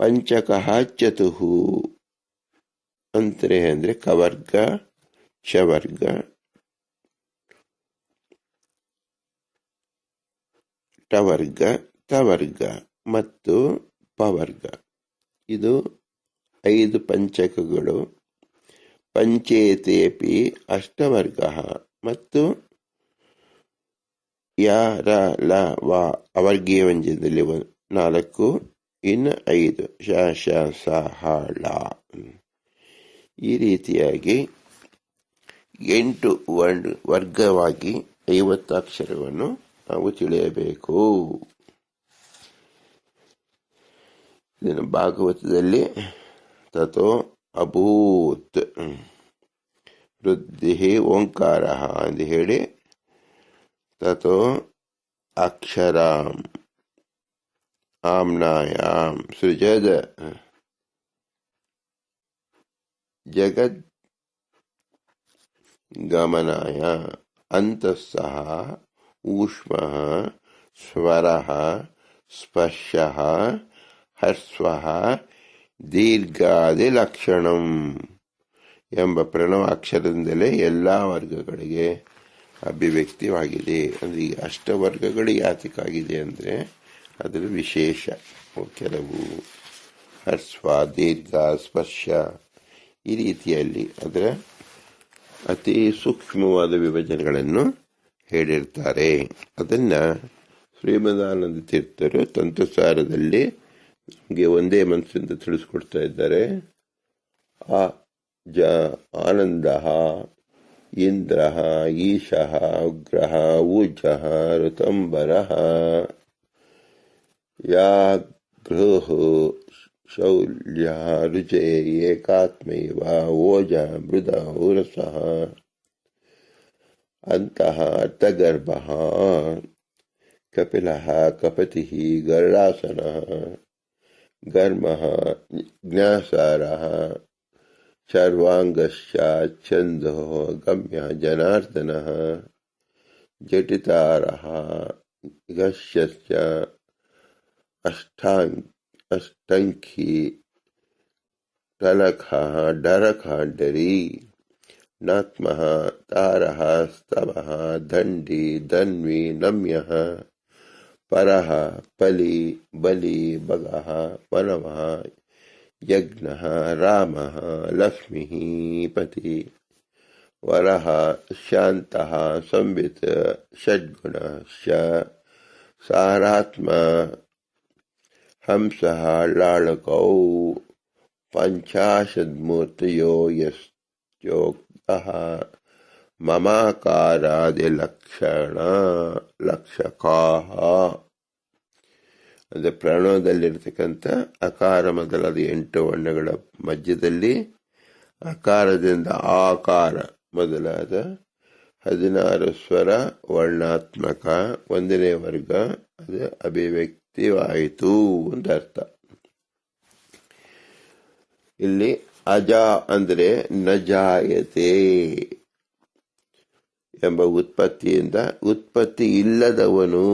ಪಂಚಕಃ ಚತುಹು ಅಂತರೆ ಅಂದರೆ ಕವರ್ಗ, ಶವರ್ಗ. ಟವರ್ಗ, ತವರ್ಗ ಮತ್ತು ಪವರ್ಗ. ಇದು ಐದು ಪಂಚಕಗಳು. ಪಂಚೇತೇಪಿ ಅಷ್ಟವರ್ಗ ಮತ್ತು ಯಾರ ಲ ವ ಅವರ್ಗೀಯ ವ್ಯಂಜನದಲ್ಲಿ ನಾಲ್ಕು. ಇನ್ನು ಐದು ಶ ಶ ಸ ಹ ಳ ಈ ರೀತಿಯಾಗಿ ಎಂಟು ವರ್ಗವಾಗಿ ಐವತ್ತು ಅಕ್ಷರವನ್ನು ನಾವು ತಿಳಿಯಬೇಕು. ಇದನ್ನು ಭಾಗವತದಲ್ಲಿ ತಥೋ ಅಭೂತ್. ವೃದ್ಧಿ ಓಂಕಾರ ಅಂತ ಹೇಳಿ ತಥೋ ಅಕ್ಷರಾಂ. ಸೃಜದ ಜಗದ್ ಗಮನಾಯ ಅಂತಃಸಃ ಊಷ್ಮ ಸ್ವರ ಸ್ಪರ್ಶ ಹರ್ಸ್ವ ದೀರ್ಘಾದಿ ಲಕ್ಷಣಂ ಎಂಬ ಪ್ರಣವಾಕ್ಷರದಿಂದಲೇ ಎಲ್ಲ ವರ್ಗಗಳಿಗೆ ಅಭಿವ್ಯಕ್ತಿವಾಗಿದೆ. ಅಂದ್ರೆ ಈ ಅಷ್ಟವರ್ಗಗಳು ಯಾತಕ್ಕಾಗಿದೆ ಅಂದರೆ ಅದರ ವಿಶೇಷ. ಕೆಲವು ಹರ್ಸ್ವ ದೀರ್ಘ ಸ್ಪರ್ಶ ಈ ರೀತಿಯಲ್ಲಿ ಅದರ ಅತಿ ಸೂಕ್ಷ್ಮವಾದ ವಿಭಜನೆಗಳನ್ನು ಹೇಳಿರ್ತಾರೆ. ಅದನ್ನ ಶ್ರೀಮದಾನಂದ ತೀರ್ಥರು ತಂತ್ರಸಾರದಲ್ಲಿ ನಮಗೆ ಒಂದೇ ಮನಸ್ಸಿಂದ ತಿಳಿಸ್ಕೊಡ್ತಾ ಇದ್ದಾರೆ. ಆ, ಜ, ಆನಂದ, ಇಂದ್ರ, ಈಶಃ ಉಗ್ರಹ ಊಜಃ, ಋತಂಬರ. व्याघ्रः शौल्या रुचे एकात्मैव ओज मृदौ रसः अन्तः अर्थगर्भः कपिलः कपतिः गर्डासनः गर्मः ज्ञासारः। सर्वाङ्गश्च छन्दो गम्यः जनार्दनः। अष्टाङ् अष्टङ्खी टलखः डरखाण्डरी नात्मः तारः स्तवः दण्डी धन्वी नम्यः परः पलि, बलि बगः वनवः यज्ञः रामः लक्ष्मीः पति वरः शान्तः संवित्, षड्गुणश्च, सारात्मा हंसः लाळकौ पञ्चाशन्मूर्तयो यश्चोक्तः ಮಮಾಕಾರಾದಿಲಕ್ಷಣ ಲಕ್ಷಕಾಹ ಅಂದರೆ ಪ್ರಣವದಲ್ಲಿರ್ತಕ್ಕಂಥ ಅಕಾರ ಮೊದಲಾದ ಎಂಟು ವರ್ಣಗಳ ಮಧ್ಯದಲ್ಲಿ ಅಕಾರದಿಂದ ಆಕಾರ ಮೊದಲಾದ ಹದಿನಾರು ಸ್ವರ ವರ್ಣಾತ್ಮಕ ಒಂದನೇ ವರ್ಗ ಅದು ಅಭಿವ್ಯಕ್ತಿವಾಯಿತು ಅಂತ ಅರ್ಥ ಇಲ್ಲಿ ಅಜ ಅಂದ್ರೆ ನಜಾಯತೆ ಎಂಬ ಉತ್ಪತ್ತಿಯಿಂದ ಉತ್ಪತ್ತಿ ಇಲ್ಲದವನು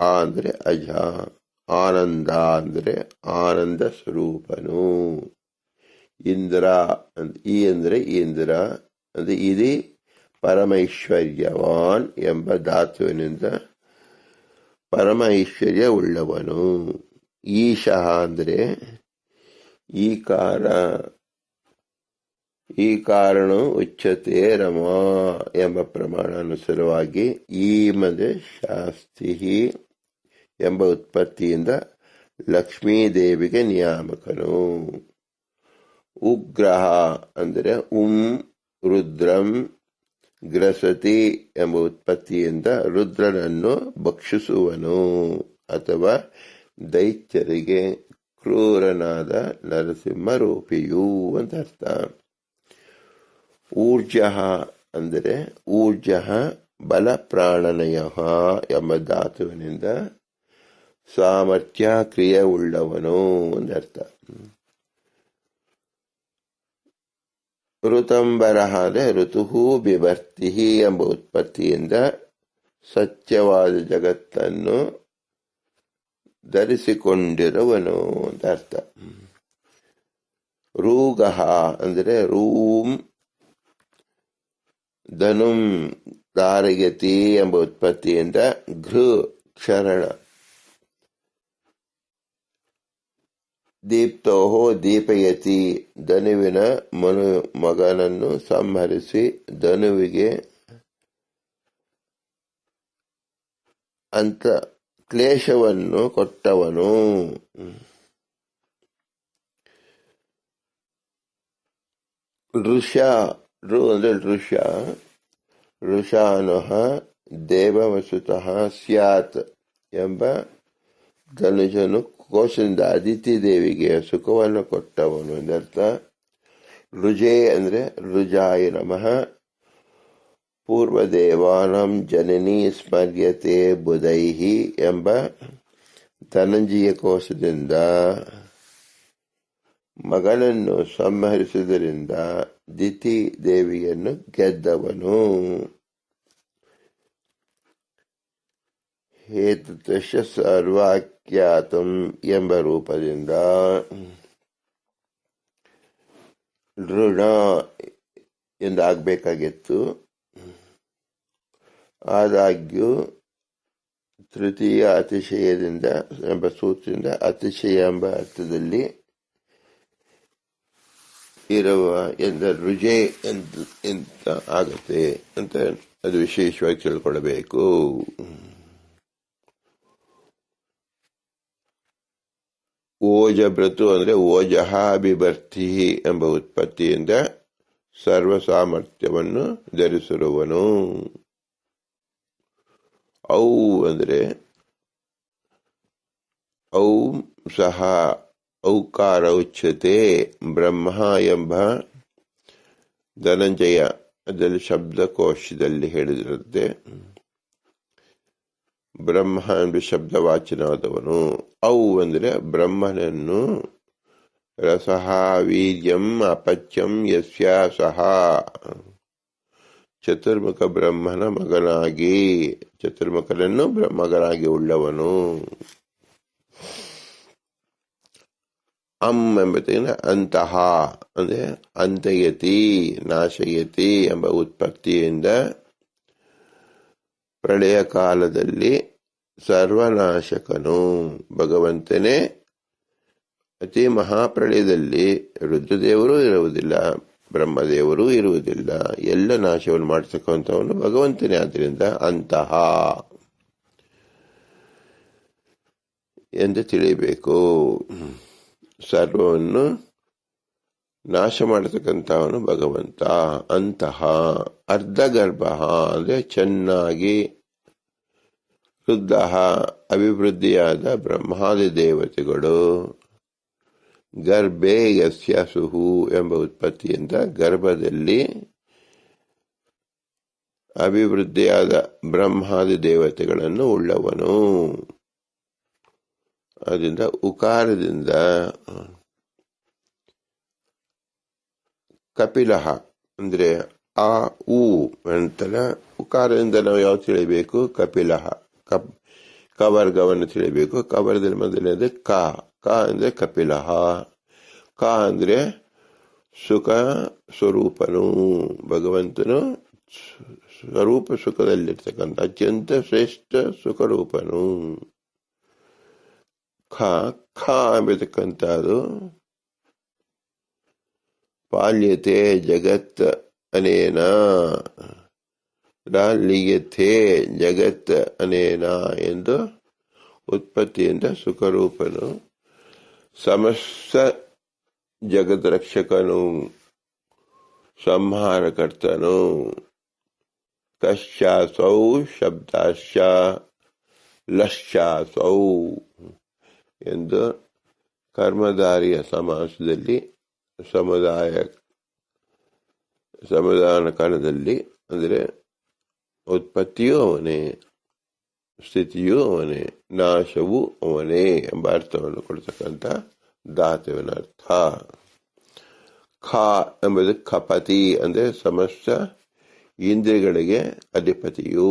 ಆ ಅಂದ್ರೆ ಅಜ, ಆನಂದ ಅಂದ್ರೆ ಆನಂದ ಸ್ವರೂಪನು. ಇಂದ್ರ ಈ ಅಂದ್ರೆ ಇಂದ್ರ, ಅಂದ್ರೆ ಇದೇ ಪರಮೈಶ್ವರ್ಯವಾನ್ ಎಂಬ ಧಾತುವಿನಿಂದ ಪರಮ ಐಶ್ವರ್ಯ ಉಳ್ಳವನು ಈಶಃ ಅಂದ್ರೆ ಈಕಾರ ಈ ಕಾರಣ ಉಚ್ಚತೆ ರಮಾ ಎಂಬ ಪ್ರಮಾಣ ಅನುಸಾರವಾಗಿ ಈ ಮದೆ ಶಾಸ್ತಿ ಎಂಬ ಉತ್ಪತ್ತಿಯಿಂದ ಲಕ್ಷ್ಮೀದೇವಿಗೆ ನಿಯಾಮಕನು. ಉಗ್ರಹ ಅಂದರೆ ಉಂ, ರುದ್ರಂ ಗ್ರಸತಿ ಎಂಬ ಉತ್ಪತ್ತಿಯಿಂದ ರುದ್ರನನ್ನು ಭಕ್ಷಿಸುವನು ಅಥವಾ ದೈತ್ಯರಿಗೆ ಕ್ರೂರನಾದ ನರಸಿಂಹ ರೂಪಿಯು ಅಂತ ಅರ್ಥ. ಊರ್ಜ ಅಂದರೆ ಊರ್ಜ ಬಲ ಪ್ರಾಣನಯ ಎಂಬ ಧಾತುವಿನಿಂದ ಸಾಮರ್ಥ್ಯ ಕ್ರಿಯೆ ಉಳ್ಳವನು ಎಂದರ್ಥ ಋತಂಬರ ಅಂದರೆ ಋತು ಬಿಭರ್ತಿ ಎಂಬ ಉತ್ಪತ್ತಿಯಿಂದ ಸತ್ಯವಾದ ಜಗತ್ತನ್ನು ಧರಿಸಿಕೊಂಡಿರುವನು ಅಂತ ಅರ್ಥ. ರೂಗಹ ಅಂದರೆ ರೂಂ, ಧನುಂ ದಾರಗತಿ ಎಂಬ ಉತ್ಪತ್ತಿಯಿಂದ ಘೃ, ಕ್ಷರಣ. ದೀಪ್ತೋಹೋ ದೀಪಯತಿ ಧನುವಿನ ಮನು ಮಗನನ್ನು ಸಂಹರಿಸಿ ಧನುವಿಗೆ ಅಂತ ಕ್ಲೇಶವನ್ನು ಕೊಟ್ಟವನು. ಋಷ, ಋ ಅಂದ್ರೆ ಋಷ, ಋಷಾನುಹ ದೇವವಸುತಃ ಸ್ಯಾತ್ ಎಂಬ ಧನುಜನು ಕೋಶದಿಂದ ಅದಿತಿ ದೇವಿಗೆ ಸುಖವನ್ನು ಕೊಟ್ಟವನು ಎಂದರ್ಥ ರುಜೇ ಅಂದರೆ ರುಜಾಯ ನಮಃ. ಪೂರ್ವದೇವಾನಂ ಜನನಿ ಸ್ಮರ್ಯತೆ ಬುಧೈಹಿ ಎಂಬ ಧನಂಜಯ ಕೋಶದಿಂದ ಮಗನನ್ನು ಸಂಹರಿಸುವುದರಿಂದ ದಿತಿ ದೇವಿಯನ್ನು ಗೆದ್ದವನು. ಹೇತುತಶ ಸರ್ವಾಖ್ಯಾತಂ ಎಂಬ ರೂಪದಿಂದ ಋಣ ಎಂದಾಗಬೇಕಾಗಿತ್ತು. ಆದಾಗ್ಯೂ, ತೃತೀಯ ಅತಿಶಯದಿಂದ ಎಂಬ ಸೂತ್ರದಿಂದ ಅತಿಶಯ ಎಂಬ ಅರ್ಥದಲ್ಲಿ ಇರುವ ಎಂದ ರುಜೆ ಎಂದು ಅಂತ ಆಗುತ್ತೆ ಅಂತ ಅದು ವಿಶೇಷವಾಗಿ ತಿಳ್ಕೊಳ್ಬೇಕು. ಓಜಭೃತು ಬ್ರತು ಅಂದರೆ ಓಜಹಾಭಿಭರ್ತಿ ಎಂಬ ಉತ್ಪತ್ತಿಯಿಂದ ಸರ್ವ ಸಾಮರ್ಥ್ಯವನ್ನು ಧರಿಸಿರುವನು. ಔ ಅಂದರೆ ಔಂ ಸಹ ಔಕಾರ ಉಚ್ಯತೆ ಬ್ರಹ್ಮ ಎಂಬ ಧನಂಜಯ ಅದರಲ್ಲಿ ಶಬ್ದಕೋಶದಲ್ಲಿ ಹೇಳಿದಿರುತ್ತೆ ಬ್ರಹ್ಮ ಎಂಬ ಶಬ್ದವಾಚನವಾದವನು ಅವು ಅಂದರೆ ಬ್ರಹ್ಮನನ್ನು ರಸಹ ವೀರ್ಯಂ ಅಪಚ್ಯಂ ಯಸ್ಯ ಸಹ. ಚತುರ್ಮುಖ ಬ್ರಹ್ಮನ ಮಗನಾಗಿ, ಚತುರ್ಮುಖನನ್ನು ಮಗನಾಗಿ ಉಳ್ಳವನು. ಅಂ ಎಂಬುದನ್ನು ಅಂತಹ ಅಂದರೆ ಅಂತಯತಿ, ನಾಶಯತಿ ಎಂಬ ಉತ್ಪತ್ತಿಯಿಂದ ಪ್ರಳಯ ಕಾಲದಲ್ಲಿ ಸರ್ವನಾಶಕನು. ಭಗವಂತನೇ, ಅತಿ ಮಹಾಪ್ರಳಯದಲ್ಲಿ ರುದ್ರದೇವರೂ ಇರುವುದಿಲ್ಲ, ಬ್ರಹ್ಮದೇವರೂ ಇರುವುದಿಲ್ಲ, ಎಲ್ಲ ನಾಶವನ್ನು ಮಾಡತಕ್ಕಂಥವನು ಭಗವಂತನೇ. ಆದ್ದರಿಂದ ಅಂತಹ ಎಂದು ತಿಳಿಬೇಕು ಸರ್ವವನ್ನು ನಾಶ ಮಾಡತಕ್ಕಂಥವನು ಭಗವಂತ. ಅಂತಹ ಅರ್ಧಗರ್ಭ ಅಂದ್ರೆ ಚೆನ್ನಾಗಿ ಶುದ್ಧ ಅಭಿವೃದ್ಧಿಯಾದ ಬ್ರಹ್ಮಾದಿ ದೇವತೆಗಳು ಗರ್ಭೆ ಯಸ್ಯ ಸುಹು ಎಂಬ ಉತ್ಪತ್ತಿಯಿಂದ ಗರ್ಭದಲ್ಲಿ ಅಭಿವೃದ್ಧಿಯಾದ ಬ್ರಹ್ಮಾದಿ ದೇವತೆಗಳನ್ನು ಉಳ್ಳವನು. ಅದರಿಂದ ಉಕಾರದಿಂದ ಕಪಿಲಹ ಅಂದ್ರೆ ಆ ಉ ಅಂತಲ್ಲ ಉಕಾರದಿಂದ ನಾವು ಯಾವ್ದು ತಿಳಿಬೇಕು? ಕಪಿಲಹ. ಕಪ್, ಕವರ್ಗವನ್ನು ತಿಳಿಬೇಕು. ಕವರ್ಗದಲ್ಲಿ ಮೊದಲನೇದು ಕ. ಕ ಅಂದ್ರೆ ಕಪಿಲಹ. ಕ ಅಂದ್ರೆ ಸುಖ ಸ್ವರೂಪನು. ಭಗವಂತನು ಸ್ವರೂಪ ಸುಖದಲ್ಲಿರ್ತಕ್ಕಂಥ ಅತ್ಯಂತ ಶ್ರೇಷ್ಠ ಸುಖರೂಪನು. ಖ ಖ ಎಂಬತಕ್ಕಂಥದ್ದು ಪಾಲ್ಯತೆ ಜಗತ್ ಅನೇನ? ಲಾಲ್ಯತೆ ಜಗತ್ ಅನೇನ? ಎಂದು ಉತ್ಪತ್ತಿಯಿಂದ ಸುಖರೂಪನು ಸಮಸ್ತ ಜಗದ ರಕ್ಷಕನು, ಸಂಹಾರಕರ್ತನು. ಕಶ್ಚಾಸೌ ಶಬ್ದಾಶ್ಚ ಲಶ್ಚಾಸೌ. ಎಂದು ಕರ್ಮಧಾರಿಯ ಸಮಾಸದಲ್ಲಿ ಸಮುದಾಯ ಸಮುದಾಯ ಕಾಲದಲ್ಲಿ ಅಂದರೆ ಉತ್ಪತ್ತಿಯೂ ಅವನೇ, ಸ್ಥಿತಿಯೂ ಅವನೇ, ನಾಶವೂ ಅವನೇ ಎಂಬ ಅರ್ಥವನ್ನು ಕೊಡ್ತಕ್ಕಂಥ ಧಾತುವಿನ ಅರ್ಥ ಖ ಎಂಬುದು ಖಪತಿ ಅಂದರೆ ಸಮಸ್ತ ಇಂದ್ರಿಯಗಳಿಗೆ ಅಧಿಪತಿಯು.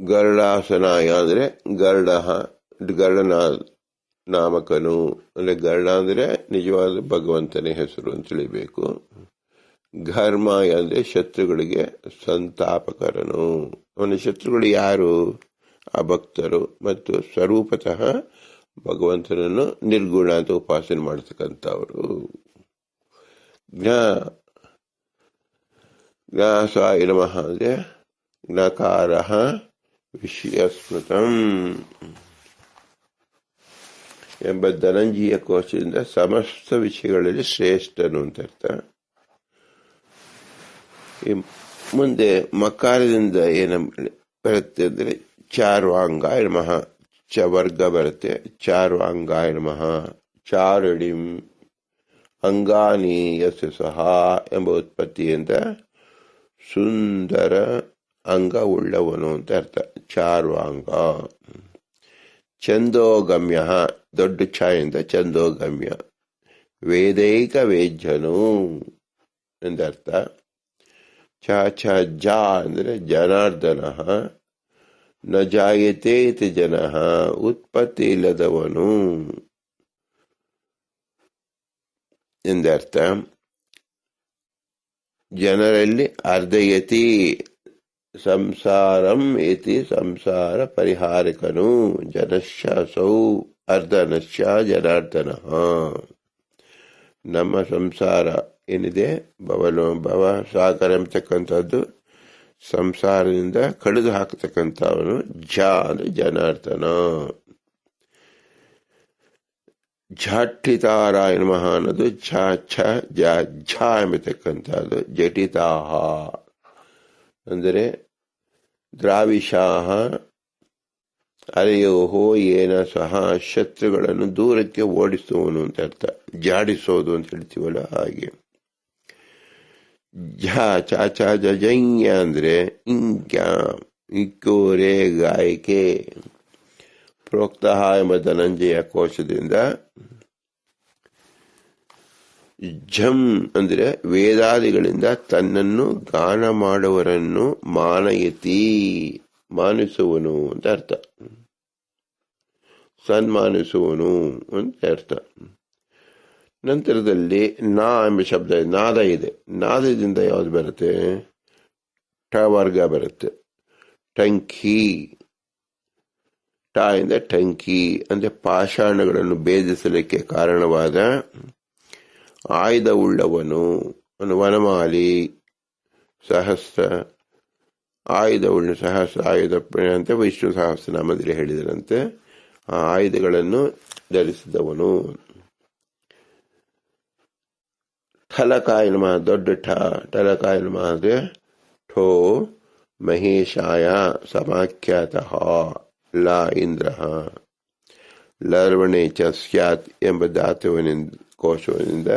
ಗರುಡಾಸನಾಯ ಅಂದರೆ ಗರುಡ ಗರುಡನ ನಾಮಕನು, ಅಂದ್ರೆ ಗರ್ಣ ಅಂದ್ರೆ ನಿಜವಾದ ಭಗವಂತನೇ ಹೆಸರು ಅಂತ ತಿಳಿಬೇಕು. ಘರ್ಮ ಅಂದ್ರೆ ಶತ್ರುಗಳಿಗೆ ಸಂತಾಪಕರನು. ಅವನ ಶತ್ರುಗಳು ಯಾರು? ಆ ಭಕ್ತರು ಮತ್ತು ಸ್ವರೂಪತಃ ಭಗವಂತನನ್ನು ನಿರ್ಗುಣ ಅಂತ ಉಪಾಸನೆ ಮಾಡ್ತಕ್ಕಂಥವರು. ಜ್ಞಾ, ಜ್ಞಾಸಾಯ ನಮಃ ಅಂದ್ರೆ ಜ್ಞಕಾರ ವಿಷಯ ಸ್ಮೃತಂ ಎಂಬ ಧನಂಜಯ ಕೋಶದಿಂದ ಸಮಸ್ತ ವಿಷಯಗಳಲ್ಲಿ ಶ್ರೇಷ್ಠನು ಅಂತ ಅರ್ಥ. ಮುಂದೆ ಮಕಾರದಿಂದ ಏನ ಬರುತ್ತೆ ಅಂದ್ರೆ ಚಾರ್ವಾಂಗಾಯ ನಮಃ ಚ ವರ್ಗ ಬರುತ್ತೆ ಚಾರ್ವಾಂಗಾಯ ನಮಃ ಚಾರುಡಿಂ ಅಂಗಾನಿ ಯಸ್ಯ ಸಹ ಎಂಬ ಉತ್ಪತ್ತಿಯಿಂದ ಸುಂದರ ಅಂಗ ಉಳ್ಳವನು ಅಂತ ಅರ್ಥ. ಚಾರ್ವಾಂಗ. ಚಂದೋಗಮ್ಯ ದೊಡ್ಡ ಛಾಯಿಂದ ಚಂದೋಗಮ್ಯ ವೇದೈಕ ವೇದ್ಯನು ಎಂದರ್ಥ ಛ ಛ ಜ ಅಂದರೆ ಜನಾರ್ದನ. ನ ಜಾಯತೆ ಇತಿ ಜನ, ಉತ್ಪತ್ತಿ ಇಲ್ಲದವನು ಎಂದರ್ಥ ಜನರಲ್ಲಿ ಅರ್ಧಯತಿ ಸಂಸಾರಂ ಇತಿ ಸಂಸಾರ ಪರಿಹಾರಕನು ಜನಶ್ಯಾಸೌ ಅರ್ಧನಶ್ಯ ಜನಾರ್ದನ ನಮ್ಮ ಸಂಸಾರ ಏನಿದೆ? ಭವನ ಭವ ಸಾಗರ ಎಂಬತಕ್ಕಂಥದ್ದು. ಸಂಸಾರದಿಂದ ಕಡಿದು ಹಾಕತಕ್ಕಂಥವನು ಅಂದ್ರೆ ಜನಾರ್ದನ ಝಟ್ಟಿತಾರಾಯಣ ನಮಃ ಅನ್ನೋದು ಛ ಛ ಜ ಝ ಎಂಬತಕ್ಕಂಥದ್ದು. ಜಟಿತಾಹ ಅಂದರೆ ದ್ರಾವಿಷಾಹ ಅರೆಯೋಹೋ ಏನ ಸಹ ಶತ್ರುಗಳನ್ನು ದೂರಕ್ಕೆ ಓಡಿಸುವನು ಅಂತ ಅರ್ಥ. ಜಾಡಿಸೋದು ಅಂತ ಹೇಳ್ತೀವಲ್ಲ ಹಾಗೆ. ಝ ಚಾಚಾ ಜಂಗ್ಯ ಅಂದ್ರೆ ಇಂಕ್ಯ ಇಕ್ಕೋರೆ ಗಾಯಕೆ. ಪ್ರೋಕ್ತ ಎಂಬ ಧನಂಜಯ ಕೋಶದಿಂದ ಝಂ ಅಂದರೆ ವೇದಾದಿಗಳಿಂದ ತನ್ನನ್ನು ಗಾನ ಮಾಡುವರನ್ನು ಮಾನಯತಿ, ಮಾನಿಸುವನು ಅಂತ ಅರ್ಥ. ಸನ್ಮಾನಿಸುವನು ಅಂತ ಅರ್ಥ. ನಂತರದಲ್ಲಿ ನಾ ಎಂಬ ಶಬ್ದ, ನಾದ ಇದೆ. ನಾದದಿಂದ ಯಾವ್ದು ಬರುತ್ತೆ? ಟ ವರ್ಗ ಬರುತ್ತೆ. ಟಂಕಿ ಟ ಇಂದ ಟಂಕಿ ಅಂದ್ರೆ ಪಾಷಾಣಗಳನ್ನು ಭೇದಿಸಲಿಕ್ಕೆ ಕಾರಣವಾದ ಆಯುಧ ಉಳ್ಳವನು ವನಮಾಲಿ ಸಹಸ್ರ ಆಯುಧವುಳ್ಳ ಸಹಸ್ರ ಆಯುಧ ಅಂತ ವಿಷ್ಣು ಸಹಸ್ರನಾಮದಲ್ಲಿ ಹೇಳಿದರಂತೆ ಆ ಆಯುಧಗಳನ್ನು ಧರಿಸಿದವನು. ಠಲಕಾಯ ನಮ ದೊಡ್ಡ ಠ ಠಲಕಾಯ ಅಂದರೆ ಠೋ, ಮಹೇಶಾಯ ಸಮಾಖ್ಯಾತ, ಲ ಇಂದ್ರ. ಲರ್ವಣೆ ಚ ಸ್ಯಾತ್ ಎಂಬ ಧಾತುವಿನಿಂದ ಕೋಶವಿನಿಂದ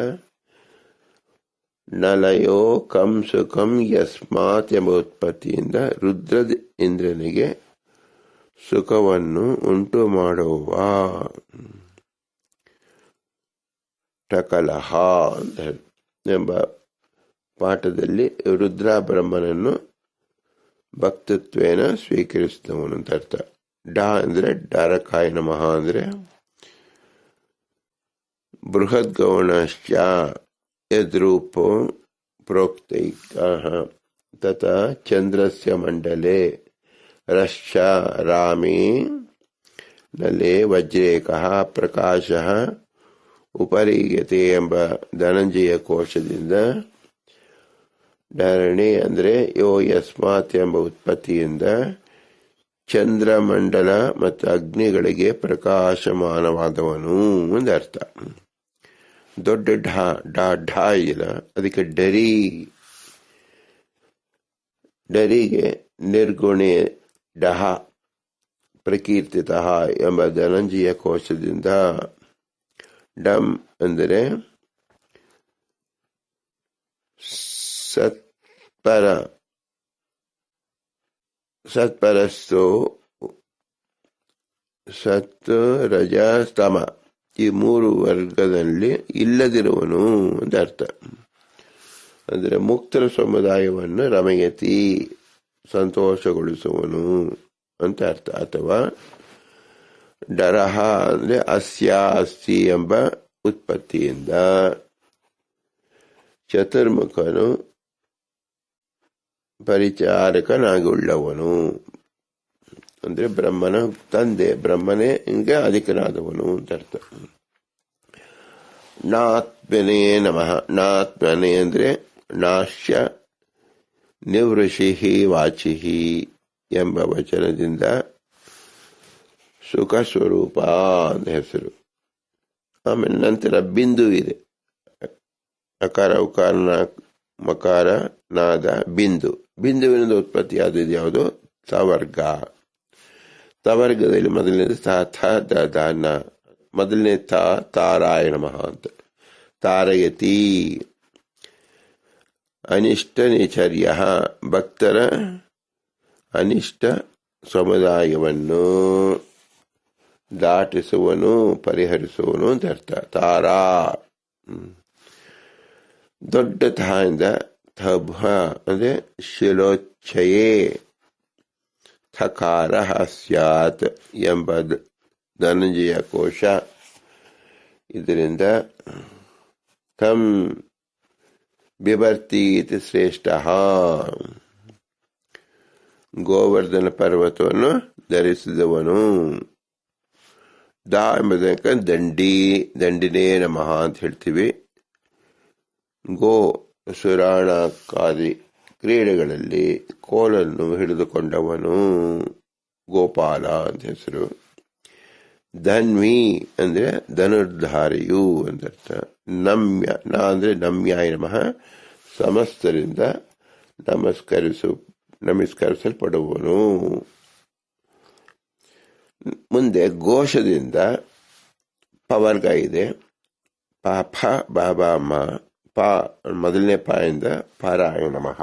ನಲಯೋ ಕಂ ಸುಖಂ ಯಸ್ಮಾತ್ ಎಂಬ ಉತ್ಪತ್ತಿಯಿಂದ ರುದ್ರ ಇಂದ್ರನಿಗೆ ಸುಖವನ್ನು ಉಂಟು ಮಾಡುವ ಟಕಲಹ ಎಂಬ ಪಾಠದಲ್ಲಿ ರುದ್ರ ಬ್ರಹ್ಮನನ್ನು ಭಕ್ತತ್ವೇನ ಸ್ವೀಕರಿಸಿದವನು ಅಂತ ಅರ್ಥ. ಡ ಅಂದ್ರೆ ಡರಕಾಯ ನಮಃ ಅಂದ್ರೆ ಬೃಹದ್ಗೌಣಶ್ಚ ಯದ್ರೂಪೋ ಪ್ರೋಕ್ತೈಕ ತತ ಚಂದ್ರಸ್ಯ ಮಂಡಲೆ ರಶ್ಚ ರಾಮಿ ನಲೆ ವಜ್ರೇಕಃ ಪ್ರಕಾಶಃ ಉಪರೀಯತೆ ಎಂಬ ಧನಂಜಯ ಕೋಶದಿಂದ ಧರಣಿ ಅಂದರೆ ಯೋ ಯಸ್ಮಾತ್ ಎಂಬ ಉತ್ಪತ್ತಿಯಿಂದ ಚಂದ್ರಮಂಡಲ ಮತ್ತು ಅಗ್ನಿಗಳಿಗೆ ಪ್ರಕಾಶಮಾನವಾದವನು ಒಂದು ಅರ್ಥ ದೊಡ್ಡ ಢಾ ಡಾ ಢಾ ಇಲ್ಲ. ಅದಕ್ಕೆ ಡರಿ ಡರಿಗೆ ನಿರ್ಗುಣೆ ಡಹ ಪ್ರಕೀರ್ತಿತ ಎಂಬ ಧನಂಜಯ ಕೋಶದಿಂದ ಡಮ್ ಅಂದರೆ ಸತ್ಪರ ಸತ್ಪರಸ್ತು ಸತ್ ರಜ ಸ್ತಮ. ಈ ಮೂರು ವರ್ಗದಲ್ಲಿ ಇಲ್ಲದಿರುವನು ಅಂತ ಅರ್ಥ. ಅಂದರೆ ಮುಕ್ತರ ಸಮುದಾಯವನ್ನು ರಮಯತಿ ಸಂತೋಷಗೊಳಿಸುವನು ಅಂತ ಅರ್ಥ. ಅಥವಾ ಡರಹ ಅಂದರೆ ಅಸ್ಯ, ಅಸ್ತಿ ಎಂಬ ಉತ್ಪತ್ತಿಯಿಂದ ಚತುರ್ಮುಖನು ಪರಿಚಾರಕನಾಗುಳ್ಳವನು ಅಂದ್ರೆ ಬ್ರಹ್ಮನ ತಂದೆ, ಬ್ರಹ್ಮನೇ ಹಿಂಗೆ ಅಧಿಕನಾದವನು ಅಂತ ಅರ್ಥ. ನಾತ್ಮನೇ ನಮಃ. ನಾತ್ಮನೇ ಅಂದ್ರೆ ನಾಶ್ಯ ನಿವೃಷಿಹಿ ವಾಚಿಹಿ ಎಂಬ ವಚನದಿಂದ ಸುಖ ಸ್ವರೂಪ ಅಂತ ಹೆಸರು. ಆಮೇಲೆ ನಂತರ ಬಿಂದು ಇದೆ. ಅಕಾರ, ಉಕಾರ ಮಕಾರ, ನಾದ, ಬಿಂದು. ಬಿಂದುವಿನಿಂದ ಉತ್ಪತ್ತಿ ಯಾವುದು? ಯಾವುದು ತವರ್ಗ ತವರ್ಗದಲ್ಲಿ ಮೊದಲನೇ ತ, ಥ, ದ ನ, ಮೊದಲನೇ ತ, ತಾರಾಯಣ ಮಹಾ ಅಂತ. ತಾರಯತಿ. ಅನಿಷ್ಟ ನಿಚರ್ಯ ಭಕ್ತರ ಅನಿಷ್ಟ ಸಮುದಾಯವನ್ನು ದಾಟಿಸುವನು, ಪರಿಹರಿಸುವನು ಅಂತ ಅರ್ಥ. ತಾರಾ. ದೊಡ್ಡ ಥಭ ಅಂದರೆ ಶಿಲೋಚ್ಛಯೇ. ಥಕಾರ ಸ್ಯಾತ್ ಎಂಬ ಧನಂಜಯ ಕೋಶ ಇದರಿಂದ ತಮ್ ಬಿಭರ್ತಿ ಇತಿ ಶ್ರೇಷ್ಠ ಗೋವರ್ಧನ ಪರ್ವತವನ್ನು ಧರಿಸಿದವನು ದಾ ಎಂಬುದಕ್ಕೆ ದಂಡಿ ದಂಡಿನೇ ನಮಃ ಅಂತ ಹೇಳ್ತೀವಿ ಗೋ ಸುರಾಣಕ್ಕಾದಿ ಕ್ರೀಡೆಗಳಲ್ಲಿ ಕೋಲನ್ನು ಹಿಡಿದುಕೊಂಡವನು ಗೋಪಾಲ ಅಂತ ಹೆಸರು. ಧನ್ವಿ ಅಂದ್ರೆ ಧನುರ್ಧಾರಿಯು ಅಂದರ್ಥ ನಮ್ಯ, ನಾ ಅಂದ್ರೆ ನಮ್ಯಾಯ ನಮಃ, ಸಮಸ್ತರಿಂದ ನಮಸ್ಕರಿಸು, ನಮಸ್ಕರಿಸಲ್ಪಡುವನು. ಮುಂದೆ ಘೋಷದಿಂದ ಪವರ್ಗ ಇದೆ. ಪಾಪ, ಬಾಬಾ, ಅಮ್ಮ. ಪ ಮೊದಲನೇ ಪಾಯಿಂದ ಪರಾಯ ನಮಃ.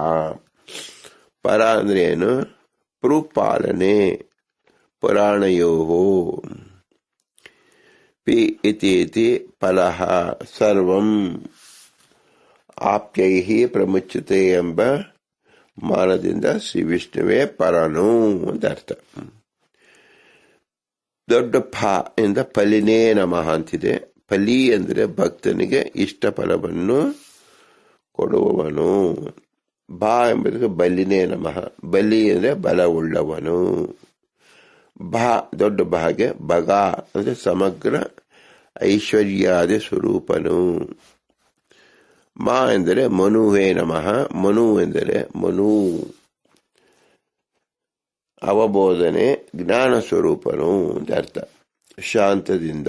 ಪರ ಅಂದ್ರೆ ಏನು ಪೃಪಾಲನೆ ಪುರಾಣಯೋ ಪಿ ಇತಿ ಇತಿ ಫಲಃ ಸರ್ವಂ. ಆಪ್ಯೈಹಿ ಪ್ರಮುಚ್ಯತೆ ಎಂಬ ಮಾನದಿಂದ ಶ್ರೀ ವಿಷ್ಣುವೇ ಪರನು ಅಂತ ಅರ್ಥ. ದೊಡ್ಡ ಫ ಇಂದ ಫಲಿನೇ ನಮಃ ಅಂತಿದೆ. ಫಲಿ ಅಂದರೆ ಭಕ್ತನಿಗೆ ಇಷ್ಟ ಫಲವನ್ನು ಕೊಡುವವನು. ಬಾ ಎಂಬುದಕ್ಕೆ ಬಲಿನೇ ನಮಃ. ಬಲಿ ಅಂದರೆ ಬಲವುಳ್ಳವನು. ಭಾ ದೊಡ್ಡ ಭಾಗೆ ಬಗ ಅಂದರೆ ಸಮಗ್ರ ಐಶ್ವರ್ಯಾದಿ ಸ್ವರೂಪನು. ಮಾ ಎಂದರೆ ಮನುವೇ ನಮಃ. ಮನು ಎಂದರೆ ಮನು. ಅವಬೋಧನೆ ಜ್ಞಾನ ಸ್ವರೂಪನು ಅಂತ ಅರ್ಥ. ಶಾಂತದಿಂದ.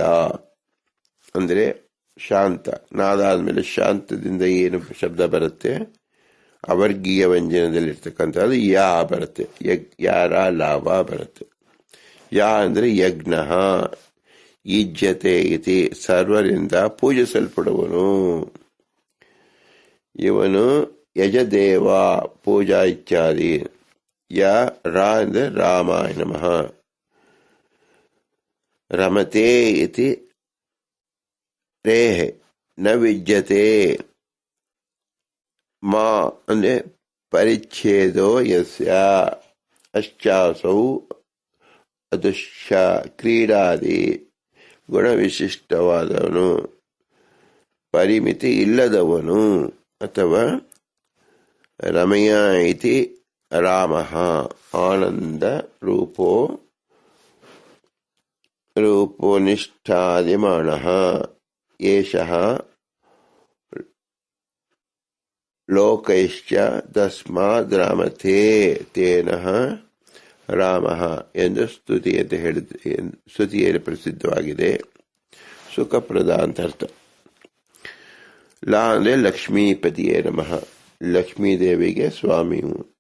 ಅಂದರೆ ಶಾಂತ, ನಾದಾದ್ಮೇಲೆ ಶಾಂತದಿಂದ ಏನು ಶಬ್ದ ಬರುತ್ತೆ? ಅವರ್ಗೀಯ ವ್ಯಂಜನದಲ್ಲಿರ್ತಕ್ಕಂಥದ್ದು ಯಾ ಬರುತ್ತೆ. ಯಗ್, ಯಾರ ಲಾಭ ಬರುತ್ತೆ. ಯಾ ಅಂದರೆ ಯಜ್ಞ. ಈಜ್ಯತೆ ಇತಿ, ಸರ್ವರಿಂದ ಪೂಜಿಸಲ್ಪಡುವನು. ಇವನು ಯಜದೇವ ಪೂಜಾ ಇತ್ಯಾದಿ. ಯ, ರಾ ಅಂದರೆ ರಾಮಾಯ ರಮತೆ ಇತಿ ರೇಹೆ ನ ವಿದ್ಯತೆ ಮಾ ಅಂದ್ರೆ ಪರಿಚ್ಛೇದೋ ಯಸ್ಯ ಅಶ್ಚಾಸೌ ಅದೃಶ್ಯ ಕ್ರೀಡಾದಿ ಗುಣವಿಶಿಷ್ಟವಾದವನು ಪರಿಮಿತಿ ಇಲ್ಲದವನು ಅಥವಾ ರಮಯ ಇತಿ ರಾಮ ಆನಂದ ರೂಪೋ ರೂಪೋ ನಿಷ್ಠಾದಿಮಾಣ ಏಷಃ ಲೋಕೈಶ್ಚ ತಸ್ಮಾದ್ ರಾಮಥೇ ತೇನ ರಾಮ ಎಂದು ಸ್ತುತಿಯಂತೆ ಹೇಳಿದ ಸ್ತುತಿಯಲ್ಲಿ ಪ್ರಸಿದ್ಧವಾಗಿದೆ. ಸುಖಪ್ರದ ಅಂತ ಅರ್ಥ ಲಾ ಅಂದರೆ ಲಕ್ಷ್ಮೀಪತಿಯೇ ನಮಃ. ಲಕ್ಷ್ಮೀದೇವಿಗೆ ಸ್ವಾಮಿಯು